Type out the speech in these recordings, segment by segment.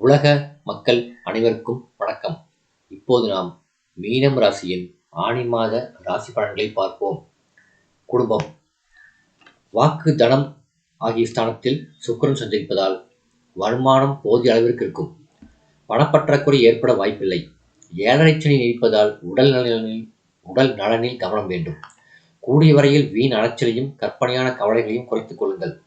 உலக மக்கள் அனைவருக்கும் வணக்கம். இப்போது நாம் மீனம் ராசியின் ஆணி மாத ராசி பலன்களை பார்ப்போம். குடும்பம். வாக்கு தனம் ஆகிய ஸ்தானத்தில் சுக்கரன் சஞ்சரிப்பதால் வருமானம் போதிய அளவிற்கு இருக்கும். பணப்பற்றாக்குறை ஏற்பட வாய்ப்பில்லை. ஏழரை சனி நீடிப்பதால் உடல் நலனில் உடல் நலனில் கவனம் வேண்டும். கூடிய வரையில் வீண் அலைச்சலையும் கற்பனையான கவலைகளையும் குறைத்துக் கொள்ளுங்கள்.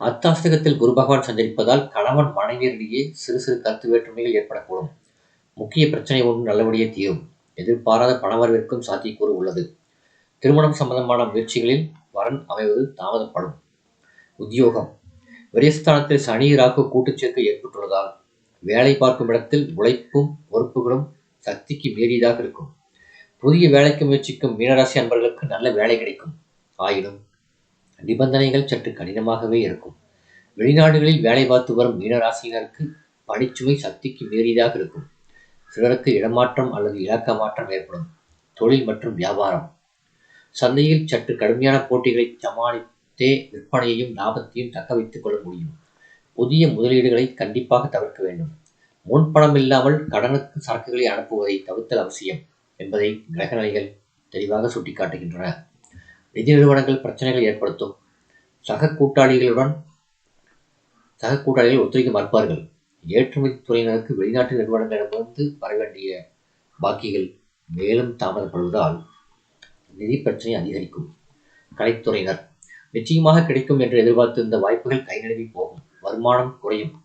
அத்தாஸ்தகத்தில் குரு பகவான் சஞ்சரிப்பதால் கணவன் மனைவியரிடையே சிறு சிறு கருத்து வேற்றுமைகள் ஏற்படக்கூடும். முக்கிய பிரச்சனை ஒன்று நல்லபடியே தீரும். எதிர்பாராத பணவரவிற்கும் சாத்தியக்கூறு உள்ளது. திருமணம் சம்பந்தமான முயற்சிகளில் வரன் அமைவது தாமதப்படும். உத்தியோகம். விரயஸ்தானத்தில் சனி ராகு கூட்டுச்சேர்க்கை ஏற்பட்டுள்ளதால் வேலை பார்க்கும் இடத்தில் உழைப்பும் பொறுப்புகளும் சக்திக்கு மீறியதாக இருக்கும். புதிய வேலைக்கு முயற்சிக்கும் மீனராசி அன்பர்களுக்கு நல்ல வேலை கிடைக்கும். ஆயினும் நிபந்தனைகள் சற்று கடினமாகவே இருக்கும். வெளிநாடுகளில் வேலை பார்த்து வரும் மீனராசியினருக்கு பணிச்சுமை சக்திக்கு மீறியதாக இருக்கும். சிலருக்கு இடமாற்றம் அல்லது இலக்க மாற்றம் ஏற்படும். தொழில் மற்றும் வியாபாரம். சந்தையில் சற்று கடுமையான போட்டிகளை சமாளித்தே விற்பனையையும் லாபத்தையும் தக்க வைத்துக் கொள்ள முடியும். புதிய முதலீடுகளை கண்டிப்பாக தவிர்க்க வேண்டும். முன்பணம் இல்லாமல் கடனுக்கு சரக்குகளை அனுப்புவதை தவிர்த்தல் அவசியம் என்பதை கிரகநிலைகள் தெளிவாக சுட்டிக்காட்டுகின்றன. நிதி நிறுவனங்கள் பிரச்சனைகள் ஏற்படுத்தும். சக கூட்டாளிகளுடன் சக கூட்டாளிகள் ஒத்துழைக்க மறுப்பார்கள். ஏற்றுமதி துறையினருக்கு வெளிநாட்டு நிறுவனங்களிடமிருந்து வர வேண்டிய பாக்கிகள் மேலும் தாமதப்படுவதால் நிதி பிரச்சனை அதிகரிக்கும். கலைத்துறையினர் நிச்சயமாக கிடைக்கும் என்று எதிர்பார்த்திருந்த வாய்ப்புகள் கைநழுவி போகும். வருமானம் குறையும்.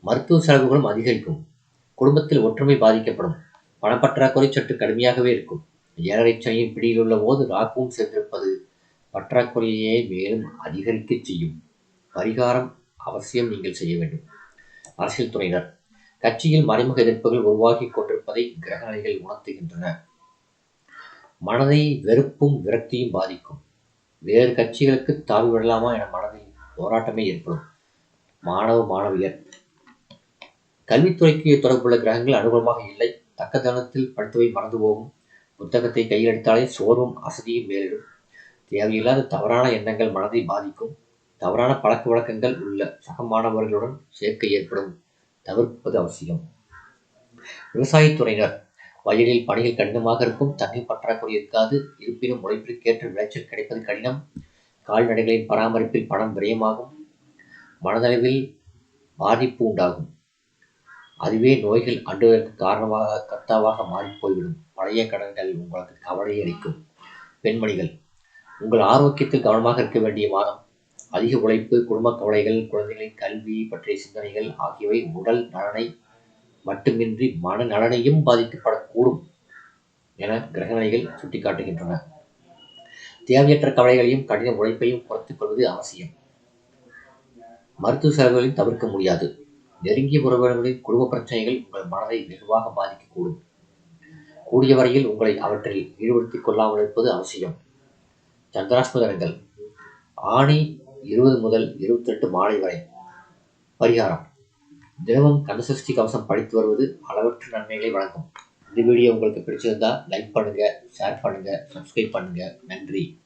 மருத்துவ செலவுகளும் அதிகரிக்கும். குடும்பத்தில் ஒற்றுமை பாதிக்கப்படும். பணப்பற்றாக்குறை சற்று கடுமையாகவே இருக்கும். ஏழரை பிடியிலுள்ள பிடியில் உள்ள போது ராகுவும் சென்றிருப்பது பற்றாக்குறையை மேலும் அதிகரிக்க செய்யும். பரிகாரம் அவசியம் நீங்கள் செய்ய வேண்டும். அரசியல் துறையினர் கட்சியில் மறைமுக எதிர்ப்புகள் உருவாகி கொண்டிருப்பதை கிரகநிலைகள் உணர்த்துகின்றன. மனதை வெறுப்பும் விரக்தியும் பாதிக்கும். வேறு கட்சிகளுக்கு தாழ்வு விடலாமா என மனதில் போராட்டமே ஏற்படும். மாணவ மாணவியர். கல்வித்துறைக்கு தொடர்புள்ள கிரகங்கள் அனுகூலமாக இல்லை. தக்க தருணத்தில் படித்தவை மறந்து போகும். புத்தகத்தை கையில் எடுத்தாலே சோர்வும் அசதியும் மேலிடும் தேவையில்லாத தவறான எண்ணங்கள் மனதை பாதிக்கும். தவறான பழக்க வழக்கங்கள் உள்ள சக மாணவர்களுடன் சேர்க்கை ஏற்படும். தவிர்ப்பது அவசியம். விவசாயத்துறையினர் வயலில் பணிகள் கடினமாக இருக்கும் தண்ணீர் பற்றாக்குறை இருக்காது இருப்பினும் உழைப்பிற்கேற்ற விளைச்சல் கிடைப்பது கடினம். கால்நடைகளின் பராமரிப்பில் பணம் விரயமாகும். மனதளவில் பாதிப்பு உண்டாகும். அதுவே நோய்கள் அண்டுவதற்கு காரணமாக கர்த்தாவாக மாறிப்போய்விடும் பழைய கடன்கள் உங்களுக்கு கவலை அளிக்கும். பெண்மணிகள் உங்கள் ஆரோக்கியத்தில் கவனமாக இருக்க வேண்டிய மாதம். அதிக உழைப்பு குடும்ப கவலைகள் குழந்தைகளின் கல்வி பற்றிய சிந்தனைகள் ஆகியவை உடல் நலனை மட்டுமின்றி மன நலனையும் பாதிக்கப்படக்கூடும் என கிரகநிலைகள் சுட்டிக்காட்டுகின்றன. தேவையற்ற கவலைகளையும் கடின உழைப்பையும் குறைத்துக் கொள்வது அவசியம். மருத்துவ செலவுகளையும் தவிர்க்க முடியாது. நெருங்கிய உறவினர்களின் குடும்ப பிரச்சனைகள் உங்கள் மனதை வெகுவாக பாதிக்கக்கூடும். கூடிய வரையில் உங்களை அவற்றில் ஈடுபடுத்திக் கொள்ளாமல் இருப்பது அவசியம். சந்திராஸ்மதனங்கள் ஆணி இருபது முதல் இருபத்தி எட்டு மாலை வரை. பரிகாரம். தினமும் கந்தசஷ்டி கவசம் படித்து வருவது அளவற்ற நன்மைகளை வழங்கும். இந்த வீடியோ உங்களுக்கு பிடிச்சிருந்தா லைக் பண்ணுங்கள் ஷேர் பண்ணுங்கள் சப்ஸ்கிரைப் பண்ணுங்கள் நன்றி.